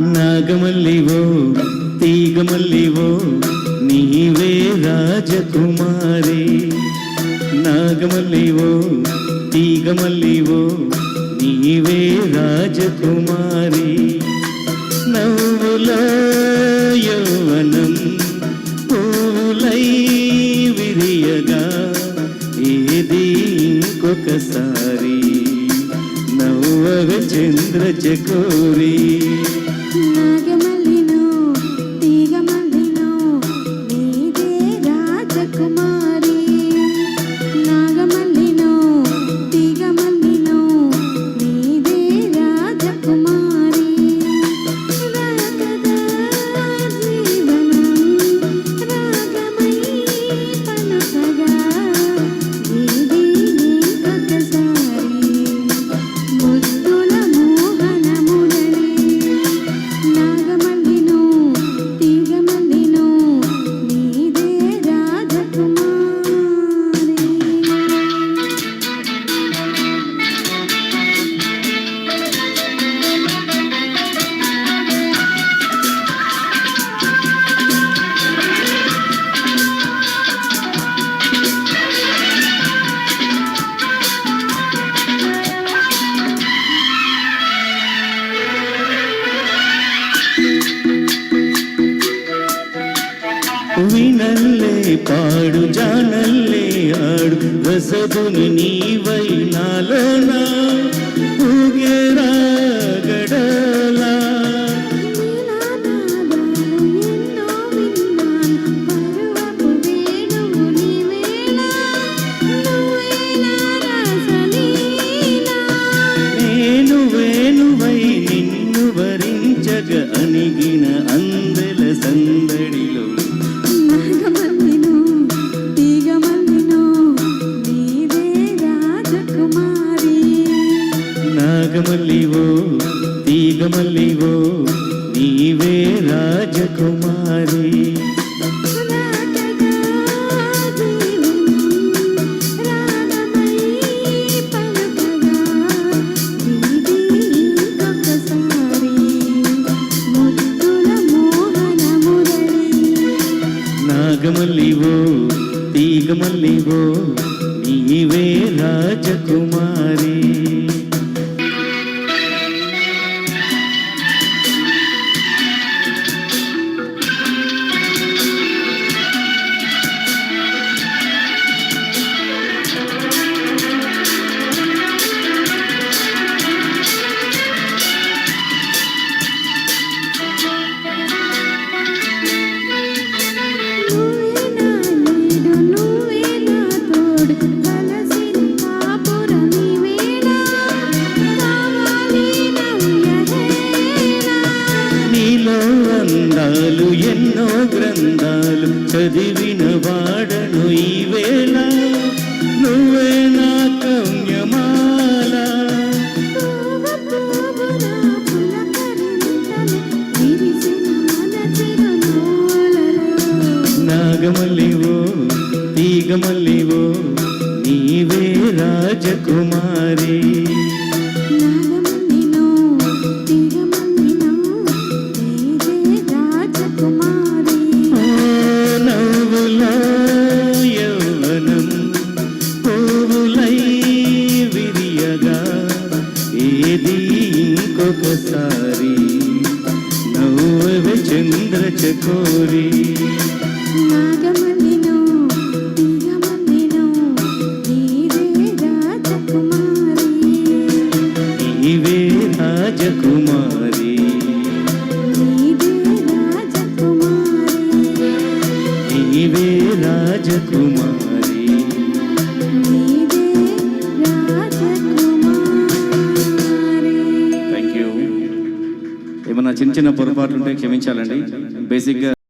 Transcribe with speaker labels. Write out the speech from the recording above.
Speaker 1: నాగమల్లివో తీగమల్లివో నీవే రాజకుమారి. నాగమల్లివో తీగమల్లివో నీవే రాజకుమారి. నవ్వుల యౌవనం పూలై విరియగా ఏది ఇంకొకసారి? నవ్వగ చంద్ర చకోరీ
Speaker 2: Mm-hmm.
Speaker 1: జానల్లే పాడు జానల్లే ఆడు రసదుని నీవై నాలనా. నాగమల్లివో తీగమల్లివో నీవే రాజకుమారి. నాగమల్లివో తీగమల్లివో నీవే రాజకుమారి. ఎన్నో గ్రంథాలు చదివిన వాడను ఈ వేళ. నువ్వే నా
Speaker 2: కమ్యమాల.
Speaker 1: నాగమల్లివో తీగమల్లివో నీవే రాజకుమారి. ఇంకొకసారి నవ్వవే చంద్ర చకోరి.
Speaker 2: రాజకుమారి.
Speaker 1: నీవే రాజకుమారి. చిన్న పొరపాట్లు ఉంటే క్షమించాలండి. బేసిక్గా